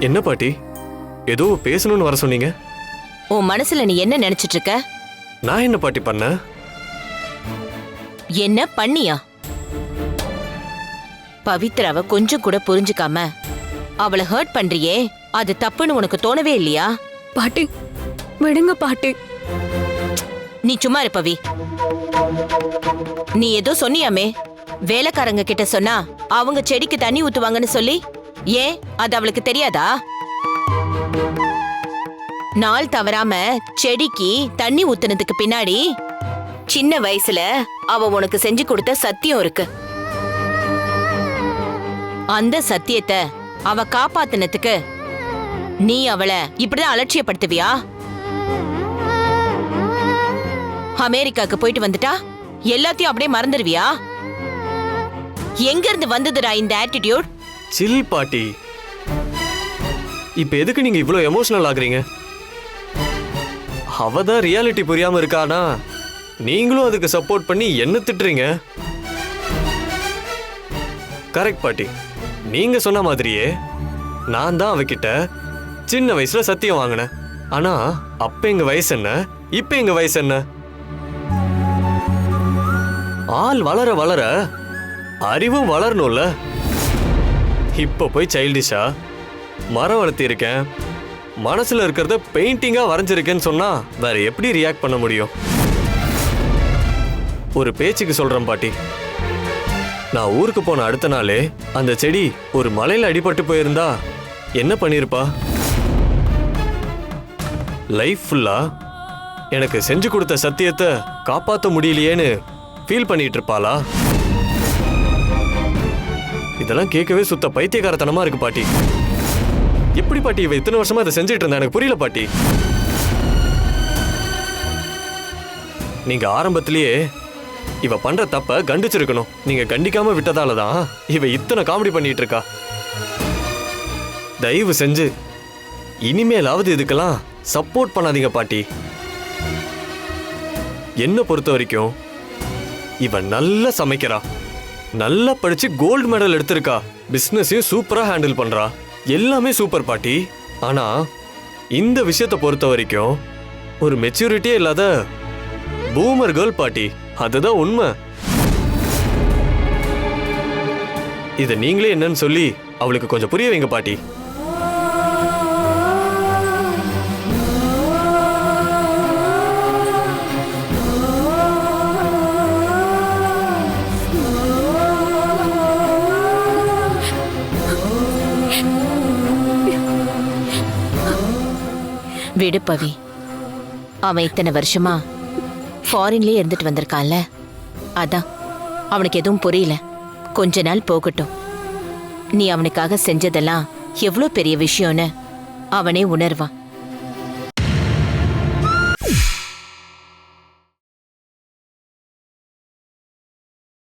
என்ன பாட்டி? ஏதோ பேசணும்னு வர சொன்னீங்க. உன் மனசுல நீ என்ன நினைச்சிட்டு இருக்க? நான் என்ன பாட்டி பண்ணேன் என்ன பண்ணியா? பவித்ராவை கொஞ்சம் கூட புரிஞ்சுக்காம அவளை ஹர்ட் பண்றியே அது தப்புன்னு உனக்கு தோணவே இல்லையா? பாட்டி விடுங்க பாட்டி. நீ சும்மா இரு பவி. நீ ஏதோ சொன்னியாமே வேலைக்காரங்க கிட்ட சொன்னா அவங்க செடிக்கு தண்ணி ஊத்துவாங்கன்னு சொல்லி ஏன்? அது அவளுக்கு தெரியாதா? நாள் தவறாம செடிக்கு தண்ணி ஊத்துனதுக்கு பின்னாடி சின்ன வயசுல அவ உனக்கு செஞ்சு கொடுத்த சத்தியம் இருக்கு. அந்த சத்தியத்தை அவ காப்பாத்துனதுக்கு நீ அவளை இப்படிதான் அலட்சியப்படுத்துவியா? அமெரிக்காக்கு போயிட்டு வந்துட்டா? எல்லாத்தையும் அப்படியே மறந்துடுவியா? எங்க இருந்து வந்ததுடா இந்த ஆட்டிடியூட் சில் பாட்டி. இப்போ எதுக்கு நீங்கள் இவ்வளோ எமோஷனல் ஆகுறீங்க? அவ தான் ரியாலிட்டி புரியாமல் இருக்கானா? நீங்களும் அதுக்கு சப்போர்ட் பண்ணி என்ன திட்டுறீங்க? கரெக்ட் பாட்டி. நீங்கள் சொன்ன மாதிரியே நான் தான் அவகிட்ட சின்ன வயசில் சத்தியம் வாங்கினேன். ஆனால் அப்போ எங்கள் வயசு என்ன? இப்போ எங்கள் வயசு என்ன? ஆள் வளர வளர அறிவும் வளரணும்ல. இப்போ போய் சைல்டிஷா மரம் வளர்த்திருக்கேன். மனசில் இருக்கிறத பெயிண்டிங்காக வரைஞ்சிருக்கேன்னு சொன்னால் வேற எப்படி ரியாக்ட் பண்ண முடியும்? ஒரு பேச்சுக்கு சொல்கிறேன் பாட்டி. நான் ஊருக்கு போன அடுத்த நாளே அந்த செடி ஒரு மலையில் அடிபட்டு போயிருந்தா என்ன பண்ணியிருப்பா லைஃப் ஃபுல்லாக எனக்கு செஞ்சு கொடுத்த சத்தியத்தை காப்பாற்ற முடியலையேன்னு ஃபீல் பண்ணிட்டு இருப்பாளா? இதெல்லாம் கேட்கவே சுத்த பைத்தியகாரத்தனமா இருக்கு பாட்டி. எப்படி பாட்டி? இவ இத்தனை வருஷமா இதை செஞ்சுட்டு இருந்தா? எனக்கு புரியல பாட்டி. நீங்க ஆரம்பத்திலேயே இவ பண்ற தப்ப கண்டிச்சிருக்கணும். நீங்க கண்டிக்காம விட்டதால தான் இவ இத்தனை காமெடி பண்ணிட்டு இருக்கா. தயவு செஞ்சு இனிமேலாவது இதுக்கெல்லாம் சப்போர்ட் பண்ணாதீங்க பாட்டி. என்ன பொறுத்த வரைக்கும் இவன் நல்லா சமைக்கிறா. நல்லா படிச்சு கோல்டு மெடல் எடுத்திருக்கா. பிஸ்னஸையும் சூப்பரா ஹேண்டில் பண்றா. எல்லாமே சூப்பர் பாட்டி. ஆனா இந்த விஷயத்தை பொறுத்த வரைக்கும் ஒரு மெச்சூரிட்டியே இல்லாத பூமர் கேர்ள் பாட்டி. அதுதான் உண்மை. இதை நீங்களே என்னன்னு சொல்லி அவளுக்கு கொஞ்சம் புரிய வைங்க பாட்டி. விடு பவி. அவன் இத்தனை வருஷமா ஃபாரின்லயே இருந்துட்டு வந்திருக்கான்ல? அதான். அவனுக்கு எதுவும் புரியல. கொஞ்ச நாள் போகட்டும். நீ அவனுக்காக செஞ்சதெல்லாம் எவ்வளோ பெரிய விஷயம்னு அவனே உணர்வான்.